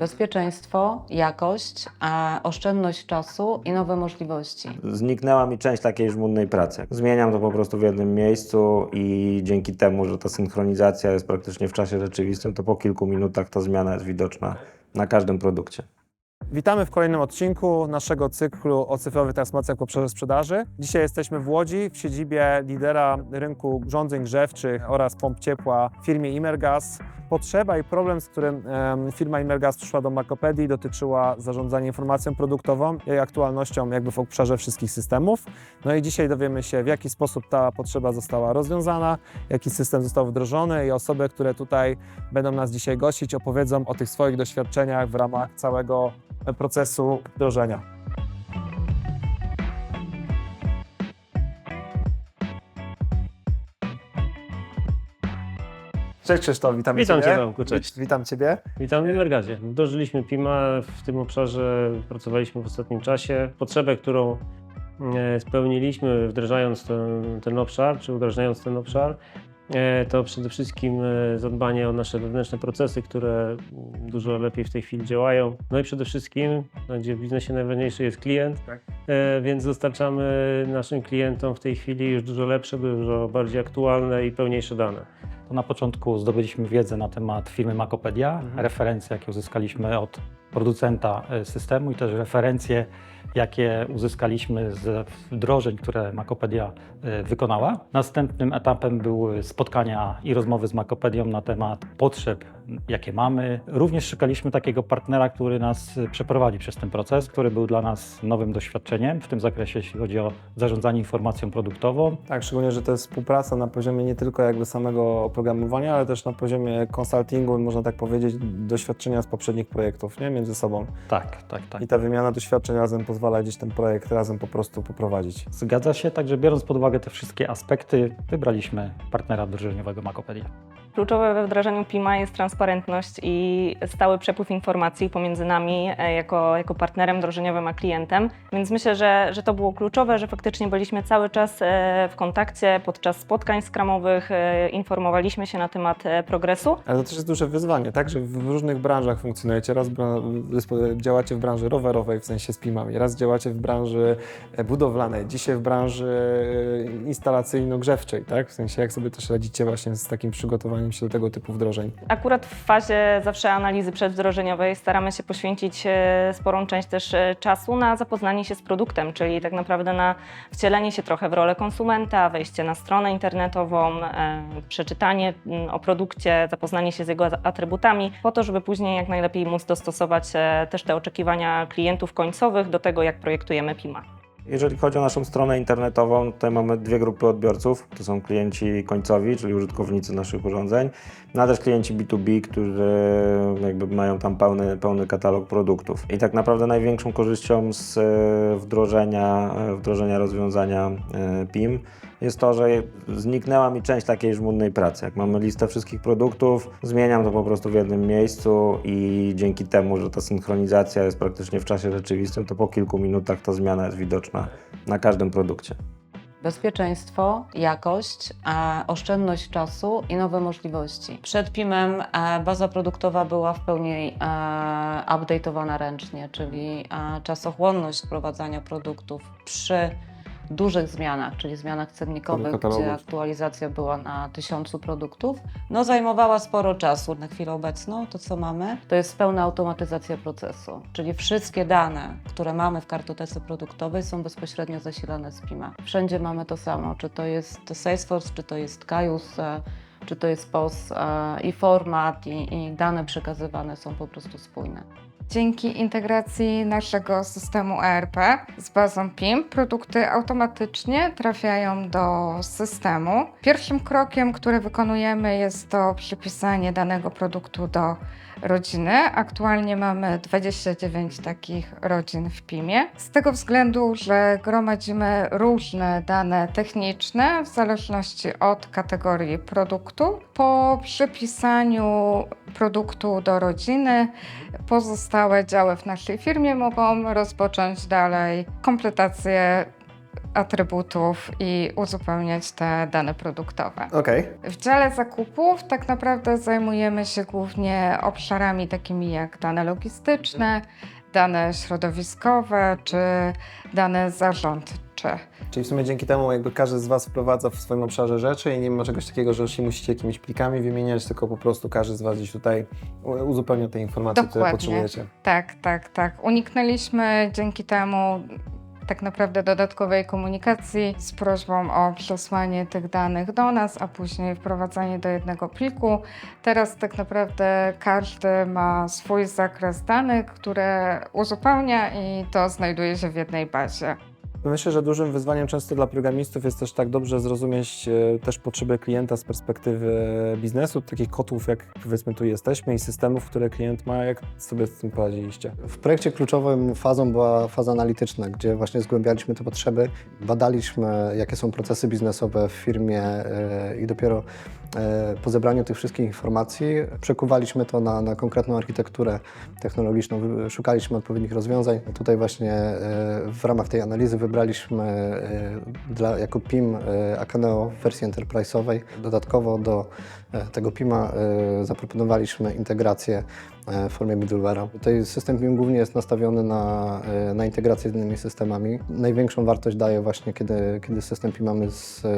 Bezpieczeństwo, jakość, a oszczędność czasu i nowe możliwości. Zniknęła mi część takiej żmudnej pracy. Zmieniam to po prostu w jednym miejscu i dzięki temu, że ta synchronizacja jest praktycznie w czasie rzeczywistym, to po kilku minutach ta zmiana jest widoczna na każdym produkcie. Witamy w kolejnym odcinku naszego cyklu o cyfrowych transformacjach obszarze sprzedaży. Dzisiaj jesteśmy w Łodzi, w siedzibie lidera rynku urządzeń grzewczych oraz pomp ciepła w firmie Imergas. Potrzeba i problem, z którym firma Imergas przyszła do Makopedii, dotyczyła zarządzania informacją produktową i aktualnością jakby w obszarze wszystkich systemów. No i dzisiaj dowiemy się, w jaki sposób ta potrzeba została rozwiązana, jaki system został wdrożony i osoby, które tutaj będą nas dzisiaj gościć, opowiedzą o tych swoich doświadczeniach w ramach całego procesu wdrożenia. Cześć Krzysztof, witam, Witam Ciebie. Cię, Tomku, cześć. Witam Ciebie. Witam w Imergazie. Wdrożyliśmy PIMA, w tym obszarze pracowaliśmy w ostatnim czasie. Potrzebę, którą e, spełniliśmy wdrażając ten, ten obszar, czy wdrażając ten obszar, to przede wszystkim e, zadbanie o nasze wewnętrzne procesy, które mm, dużo lepiej w tej chwili działają. No i przede wszystkim, no, gdzie w biznesie najważniejszy jest klient, Tak. e, więc dostarczamy naszym klientom w tej chwili już dużo lepsze, dużo bardziej aktualne i pełniejsze dane. To na początku zdobyliśmy wiedzę na temat firmy Makopedia, Mhm. referencje, jakie uzyskaliśmy od producenta e, systemu i też referencje, jakie uzyskaliśmy z wdrożeń, które Makopedia e, wykonała. Następnym etapem były spotkania i rozmowy z Makopedią na temat potrzeb, jakie mamy. Również szukaliśmy takiego partnera, który nas przeprowadzi przez ten proces, który był dla nas nowym doświadczeniem w tym zakresie, jeśli chodzi o zarządzanie informacją produktową. Tak, szczególnie, że to jest współpraca na poziomie nie tylko jakby samego oprogramowania, ale też na poziomie konsultingu, można tak powiedzieć, doświadczenia z poprzednich projektów, nie? Między sobą. Tak, tak, tak. I ta wymiana doświadczeń razem pozwala gdzieś ten projekt razem po prostu poprowadzić. Zgadza się, także biorąc pod uwagę te wszystkie aspekty, wybraliśmy partnera wdrożeniowego Makopedia. Kluczowe we wdrażaniu PIMA jest transparentność i stały przepływ informacji pomiędzy nami e, jako, jako partnerem wdrożeniowym a klientem. Więc myślę, że, że to było kluczowe, że faktycznie byliśmy cały czas e, w kontakcie podczas spotkań skramowych, e, informowaliśmy się na temat progresu. Ale to też jest duże wyzwanie, tak? Że w różnych branżach funkcjonujecie. Raz działacie w branży rowerowej, w sensie z PIM-ami, raz działacie w branży budowlanej, dzisiaj w branży instalacyjno-grzewczej, tak? W sensie jak sobie też radzicie właśnie z takim przygotowaniem się do tego typu wdrożeń. Akurat w fazie zawsze analizy przedwdrożeniowej staramy się poświęcić e, sporą część też e, czasu na zapoznanie się z produktem, czyli tak naprawdę na wcielenie się trochę w rolę konsumenta, wejście na stronę internetową, e, przeczytanie o produkcie, zapoznanie się z jego atrybutami, po to, żeby później jak najlepiej móc dostosować też te oczekiwania klientów końcowych do tego, jak projektujemy PIMA. Jeżeli chodzi o naszą stronę internetową, tutaj mamy dwie grupy odbiorców. To są klienci końcowi, czyli użytkownicy naszych urządzeń, no a też klienci B2B, którzy jakby mają tam pełny, pełny katalog produktów. I tak naprawdę największą korzyścią z e, wdrożenia, e, wdrożenia rozwiązania e, PIM jest to, że zniknęła mi część takiej żmudnej pracy. Jak mamy listę wszystkich produktów, zmieniam to po prostu w jednym miejscu i dzięki temu, że ta synchronizacja jest praktycznie w czasie rzeczywistym, to po kilku minutach ta zmiana jest widoczna na każdym produkcie. Bezpieczeństwo, jakość, oszczędność czasu i nowe możliwości. Przed PIM-em e, baza produktowa była w pełni e, update'owana ręcznie, czyli e, czasochłonność wprowadzania produktów przy dużych zmianach, czyli zmianach cennikowych, gdzie aktualizacja była na tysiącu produktów, no zajmowała sporo czasu. Na chwilę obecną to, co mamy, to jest pełna automatyzacja procesu, czyli wszystkie dane, które mamy w kartotece produktowej są bezpośrednio zasilane z PIMA. Wszędzie mamy to samo, czy to jest Salesforce, czy to jest Kaius, e, czy to jest POS e, i format, i, i dane przekazywane są po prostu spójne. Dzięki integracji naszego systemu ERP z bazą PIM produkty automatycznie trafiają do systemu. Pierwszym krokiem, który wykonujemy jest to przypisanie danego produktu do rodziny. Aktualnie mamy 29 takich rodzin w PIMie. Z tego względu, że gromadzimy różne dane techniczne w zależności od kategorii produktu. Po przypisaniu produktu do rodziny pozostałe działy w naszej firmie mogą rozpocząć dalej kompletację atrybutów i uzupełniać te dane produktowe. Okej. W dziale zakupów tak naprawdę zajmujemy się głównie obszarami takimi jak dane logistyczne, dane środowiskowe czy dane zarządcze. Czyli w sumie dzięki temu jakby każdy z Was wprowadza w swoim obszarze rzeczy i nie ma czegoś takiego, że już się musicie jakimiś plikami wymieniać, tylko po prostu każdy z Was gdzieś tutaj u- uzupełnia te informacje, które Dokładnie. potrzebujecie. Tak, tak, tak. Uniknęliśmy dzięki temu tak naprawdę dodatkowej komunikacji z prośbą o przesłanie tych danych do nas, a później wprowadzanie do jednego pliku. Teraz tak naprawdę każdy ma swój zakres danych, które uzupełnia i to znajduje się w jednej bazie. Myślę, że dużym wyzwaniem często dla programistów jest też tak dobrze zrozumieć e, też potrzeby klienta z perspektywy biznesu, takich kotłów jak powiedzmy tu jesteśmy i systemów, które klient ma, jak sobie z tym poradziliście. W projekcie kluczową fazą była faza analityczna, gdzie właśnie zgłębialiśmy te potrzeby, badaliśmy, jakie są procesy biznesowe w firmie e, i dopiero po zebraniu tych wszystkich informacji przekuwaliśmy to na, na konkretną architekturę technologiczną, szukaliśmy odpowiednich rozwiązań. Tutaj właśnie e, w ramach tej analizy wybraliśmy e, dla, jako PIM e, Akeneo w wersji enterprise'owej. Dodatkowo do e, tego PIMa e, zaproponowaliśmy integrację e, formie middleware'a. Tutaj system PIM głównie jest nastawiony na, e, na integrację z innymi systemami. Największą wartość daje właśnie, kiedy, kiedy system PIM mamy z, e,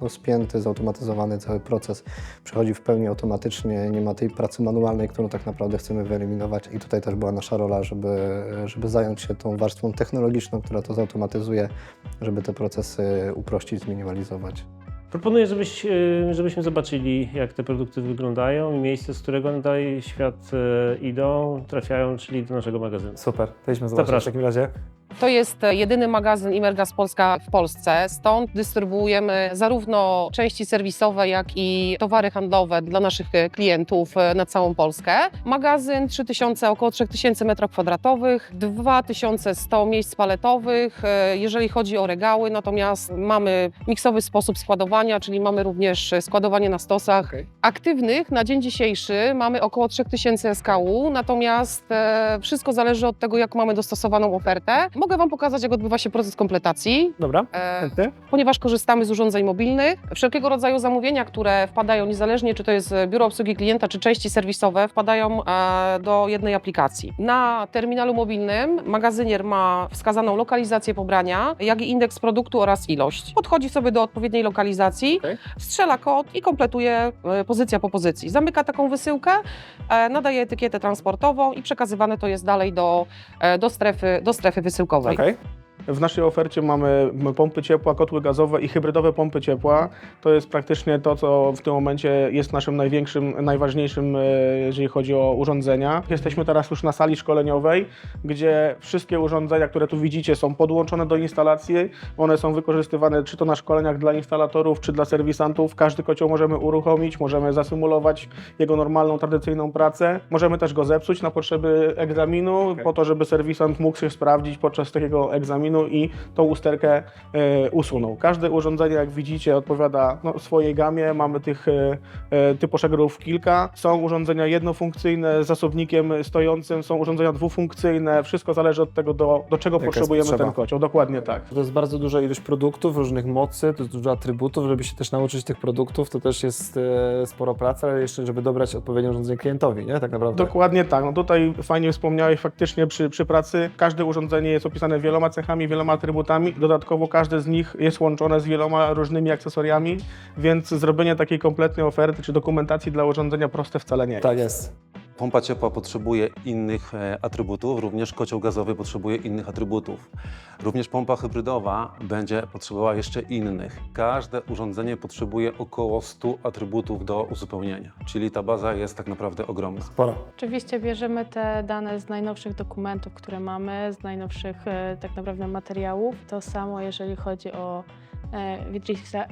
no, spięty, zautomatyzowany cały proces, przechodzi w pełni automatycznie, nie ma tej pracy manualnej, którą tak naprawdę chcemy wyeliminować i tutaj też była nasza rola, żeby, żeby zająć się tą warstwą technologiczną, która to zautomatyzuje, żeby te procesy uprościć, zminimalizować. Proponuję, żebyś, e, żebyśmy zobaczyli, jak te produkty wyglądają i miejsce, z którego w świat e, idą, trafiają, czyli do naszego magazynu. Super, to idźmy zobaczyć w Zapraszam. takim razie. To jest e, jedyny magazyn Imergas Polska w Polsce. Stąd dystrybuujemy zarówno części serwisowe, jak i towary handlowe dla naszych e, klientów e, na całą Polskę. Magazyn 3000, około 3000 m2, 2100 miejsc paletowych, jeżeli chodzi o regały, natomiast mamy miksowy sposób składowania, czyli mamy również składowanie na stosach aktywnych. Na dzień dzisiejszy mamy około 3000 SKU, natomiast wszystko zależy od tego, jak mamy dostosowaną ofertę. Mogę Wam pokazać, jak odbywa się proces kompletacji. Dobra, E, chętny? ponieważ korzystamy z urządzeń mobilnych, wszelkiego rodzaju zamówienia, które wpadają niezależnie, czy to jest biuro obsługi klienta, czy części serwisowe, wpadają e, do jednej aplikacji. Na terminalu mobilnym magazynier ma wskazaną lokalizację pobrania, jak i indeks produktu oraz ilość. Podchodzi sobie do odpowiedniej lokalizacji, Okej. strzela kod i kompletuje e, pozycja po pozycji. Zamyka taką wysyłkę, e, nadaje etykietę transportową i przekazywane to jest dalej do, e, do, strefy, do strefy wysyłkowej. Okej. W naszej ofercie mamy pompy ciepła, kotły gazowe i hybrydowe pompy ciepła. To jest praktycznie to, co w tym momencie jest naszym największym, najważniejszym, e, jeżeli chodzi o urządzenia. Jesteśmy teraz już na sali szkoleniowej, gdzie wszystkie urządzenia, które tu widzicie, są podłączone do instalacji. One są wykorzystywane czy to na szkoleniach dla instalatorów, czy dla serwisantów. Każdy kocioł możemy uruchomić, możemy zasymulować jego normalną, tradycyjną pracę. Możemy też go zepsuć na potrzeby egzaminu, po to, żeby serwisant mógł się sprawdzić podczas takiego egzaminu i tą usterkę e, usunął. Każde urządzenie, jak widzicie, odpowiada no, swojej gamie. Mamy tych e, e, typoszegerów kilka. Są urządzenia jednofunkcyjne z zasobnikiem stojącym, są urządzenia dwufunkcyjne. Wszystko zależy od tego, do, do czego Jaka potrzebujemy ten kocioł. Dokładnie tak. To jest bardzo duża ilość produktów, różnych mocy, to jest dużo atrybutów, żeby się też nauczyć tych produktów, to też jest e, sporo pracy, ale jeszcze, żeby dobrać odpowiednie urządzenie klientowi, nie? Tak naprawdę. Dokładnie tak. No tutaj fajnie wspomniałeś faktycznie przy, przy pracy. Każde urządzenie jest opisane wieloma cechami, wieloma atrybutami. Dodatkowo każde z nich jest łączone z wieloma różnymi akcesoriami, więc zrobienie takiej kompletnej oferty czy dokumentacji dla urządzenia proste wcale nie jest. Tak jest. Pompa ciepła potrzebuje innych e, atrybutów, również kocioł gazowy potrzebuje innych atrybutów. Również pompa hybrydowa będzie potrzebowała jeszcze innych. Każde urządzenie potrzebuje około 100 atrybutów do uzupełnienia, czyli ta baza jest tak naprawdę ogromna. Sporo. Oczywiście bierzemy te dane z najnowszych dokumentów, które mamy, z najnowszych e, tak naprawdę materiałów. To samo jeżeli chodzi o e, Vitrixa e,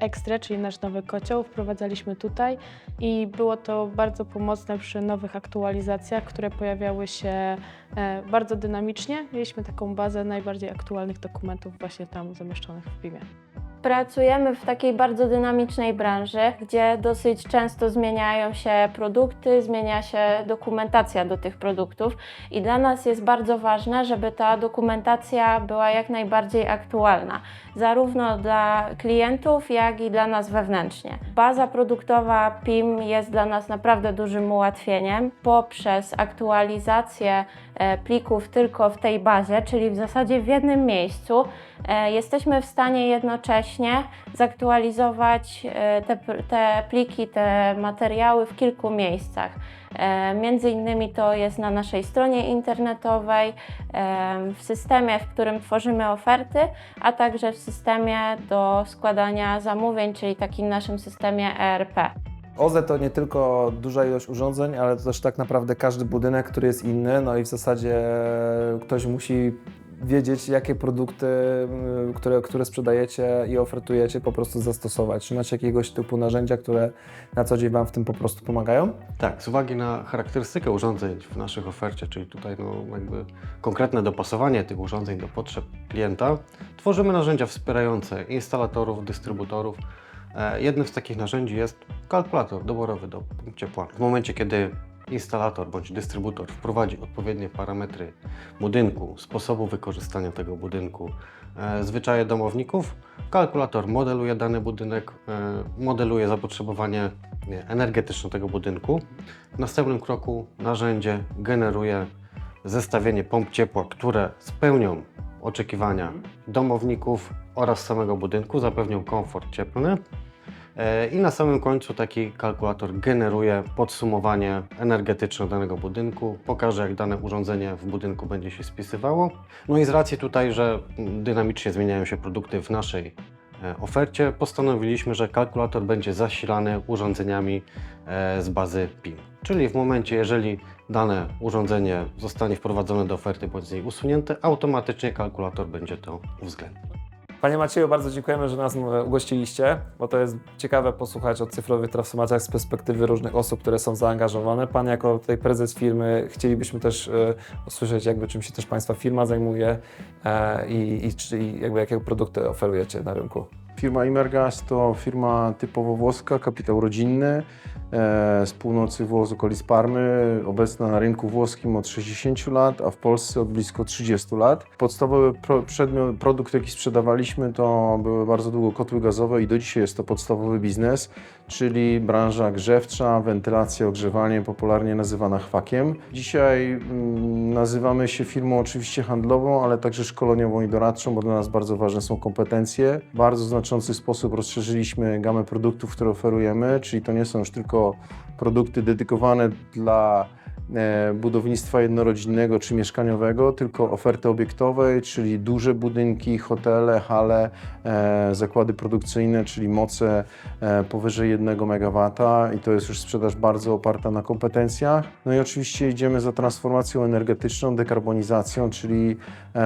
Extra, czyli nasz nowy kocioł, wprowadzaliśmy tutaj i było to bardzo pomocne przy nowych aktualizacjach, które pojawiały się e, bardzo dynamicznie. Mieliśmy taką bazę najbardziej aktualnych dokumentów właśnie tam zamieszczonych w PIM-ie. Pracujemy w takiej bardzo dynamicznej branży, gdzie dosyć często zmieniają się produkty, zmienia się dokumentacja do tych produktów i dla nas jest bardzo ważne, żeby ta dokumentacja była jak najbardziej aktualna, zarówno dla klientów, jak i dla nas wewnętrznie. Baza produktowa PIM jest dla nas naprawdę dużym ułatwieniem poprzez aktualizację e, plików tylko w tej bazie, czyli w zasadzie w jednym miejscu. E, Jesteśmy w stanie jednocześnie zaktualizować e, te, te pliki, te materiały w kilku miejscach. E, Między innymi to jest na naszej stronie internetowej, w systemie, w którym tworzymy oferty, a także w systemie do składania zamówień, czyli takim naszym systemie ERP. OZE to nie tylko duża ilość urządzeń, ale to też tak naprawdę każdy budynek, który jest inny, no i w zasadzie ktoś musi wiedzieć, jakie produkty, y, które, które sprzedajecie i ofertujecie, po prostu zastosować. Czy macie jakiegoś typu narzędzia, które na co dzień Wam w tym po prostu pomagają? Tak, z uwagi na charakterystykę urządzeń w naszych ofercie, czyli tutaj no, jakby konkretne dopasowanie tych urządzeń do potrzeb klienta, tworzymy narzędzia wspierające instalatorów, dystrybutorów. E, Jednym z takich narzędzi jest kalkulator doborowy do ciepła. W momencie, kiedy instalator bądź dystrybutor wprowadzi odpowiednie parametry budynku, sposobu wykorzystania tego budynku, e, zwyczaje domowników, kalkulator modeluje dany budynek, e, modeluje zapotrzebowanie nie, energetyczne tego budynku. W następnym kroku narzędzie generuje zestawienie pomp ciepła, które spełnią oczekiwania domowników oraz samego budynku, zapewnią komfort cieplny. E, I na samym końcu taki kalkulator generuje podsumowanie energetyczne danego budynku, pokaże jak dane urządzenie w budynku będzie się spisywało. No i z racji tutaj, że dynamicznie zmieniają się produkty w naszej e, ofercie, postanowiliśmy, że kalkulator będzie zasilany urządzeniami e, z bazy PIM. Czyli w momencie, jeżeli dane urządzenie zostanie wprowadzone do oferty bądź z niej usunięte, automatycznie kalkulator będzie to uwzględniał. Panie Macieju, bardzo dziękujemy, że nas e, ugościliście, bo to jest ciekawe posłuchać o cyfrowych transformacjach z perspektywy różnych osób, które są zaangażowane. Pan jako tutaj prezes firmy, chcielibyśmy też e, usłyszeć, jakby czym się też Państwa firma zajmuje e, i, i, jakby jakie produkty oferujecie na rynku. Firma Imergas to firma typowo włoska, kapitał rodzinny, z północy Włoch, z okolic Parmy, obecna na rynku włoskim od 60 lat, a w Polsce od blisko 30 lat. Podstawowy pro, przedmiot, produkt, jaki sprzedawaliśmy, to były bardzo długo kotły gazowe i do dzisiaj jest to podstawowy biznes, czyli branża grzewcza, wentylacja, ogrzewanie, popularnie nazywana chwakiem. Dzisiaj mm, nazywamy się firmą oczywiście handlową, ale także szkoleniową i doradczą, bo dla nas bardzo ważne są kompetencje. Bardzo znaczący sposób rozszerzyliśmy gamę produktów, które oferujemy, czyli to nie są już tylko produkty dedykowane dla e, budownictwa jednorodzinnego czy mieszkaniowego, tylko oferty obiektowej, czyli duże budynki, hotele, hale, e, zakłady produkcyjne, czyli moce e, powyżej 1 MW i to jest już sprzedaż bardzo oparta na kompetencjach. No i oczywiście idziemy za transformacją energetyczną, dekarbonizacją, czyli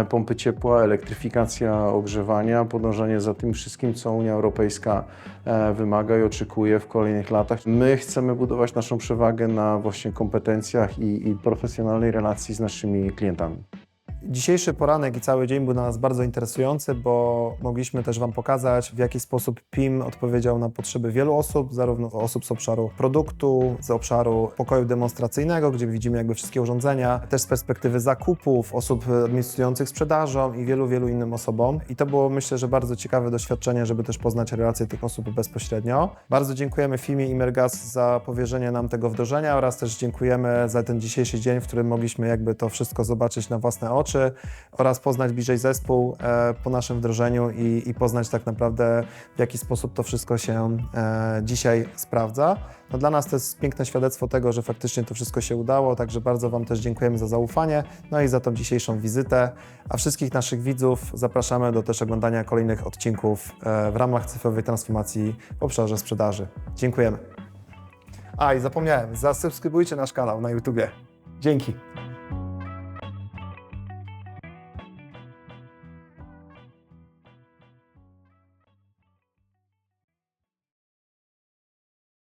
pompy ciepła, elektryfikacja ogrzewania, podążanie za tym wszystkim, co Unia Europejska e, wymaga i oczekuje w kolejnych latach. My chcemy budować naszą przewagę na właśnie kompetencjach i, i profesjonalnej relacji z naszymi klientami. Dzisiejszy poranek i cały dzień był dla nas bardzo interesujący, bo mogliśmy też Wam pokazać, w jaki sposób PIM odpowiedział na potrzeby wielu osób, zarówno osób z obszaru produktu, z obszaru pokoju demonstracyjnego, gdzie widzimy jakby wszystkie urządzenia, też z perspektywy zakupów, osób administrujących sprzedażą i wielu, wielu innym osobom. I to było myślę, że bardzo ciekawe doświadczenie, żeby też poznać relacje tych osób bezpośrednio. Bardzo dziękujemy firmie Imergas za powierzenie nam tego wdrożenia oraz też dziękujemy za ten dzisiejszy dzień, w którym mogliśmy jakby to wszystko zobaczyć na własne oczy oraz poznać bliżej zespół e, po naszym wdrożeniu i, i poznać tak naprawdę w jaki sposób to wszystko się e, dzisiaj sprawdza. No dla nas to jest piękne świadectwo tego, że faktycznie to wszystko się udało, także bardzo Wam też dziękujemy za zaufanie, no i za tą dzisiejszą wizytę. A wszystkich naszych widzów zapraszamy do też oglądania kolejnych odcinków e, w ramach cyfrowej transformacji w obszarze sprzedaży. Dziękujemy. A i zapomniałem, zasubskrybujcie nasz kanał na YouTubie. Dzięki.